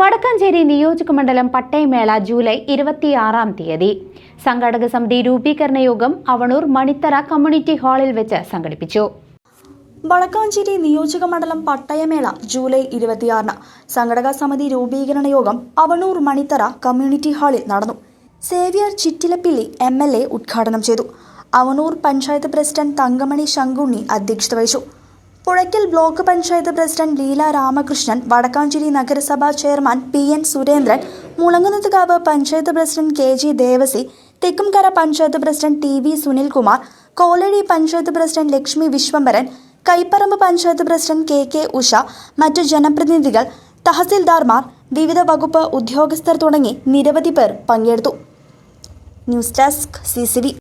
Vadakkanchery നിയോജക മണ്ഡലം പട്ടയമേള July ഇരുപത്തിയാറാം തീയതി. സംഘാടക സമിതി രൂപീകരണ യോഗം അവണൂർ മണിത്തറ കമ്മ്യൂണിറ്റി ഹാളിൽ വെച്ച് സംഘടിപ്പിച്ചു. വടക്കാഞ്ചേരി നിയോജക മണ്ഡലം പട്ടയമേള ജൂലൈ ഇരുപത്തിയാറിന് സംഘടക സമിതി രൂപീകരണ യോഗം അവണൂർ മണിത്തറ കമ്മ്യൂണിറ്റി ഹാളിൽ നടന്നു. Xavier Chittilappilly M L A ഉദ്ഘാടനം ചെയ്തു. അവണൂർ പഞ്ചായത്ത് പ്രസിഡന്റ് തങ്കമണി ശങ്കുണ്ണി അധ്യക്ഷത വഹിച്ചു. പുഴയ്ക്കൽ ബ്ലോക്ക് പഞ്ചായത്ത് പ്രസിഡന്റ് ലീല രാമകൃഷ്ണൻ വടക്കാഞ്ചേരി നഗരസഭാ chairman P N Surendran Mulankunnathukavu panchayat president K G Devasi Thekkumkara panchayat president T V Sunilkumar Kolazhy panchayat president Lakshmi Viswambharan Kaiparambu panchayat president K K Usha മറ്റു ജനപ്രതിനിധികൾ തഹസിൽദാർമാർ വിവിധ വകുപ്പ് ഉദ്യോഗസ്ഥർ തുടങ്ങി നിരവധി പേർ പങ്കെടുത്തു. News desk C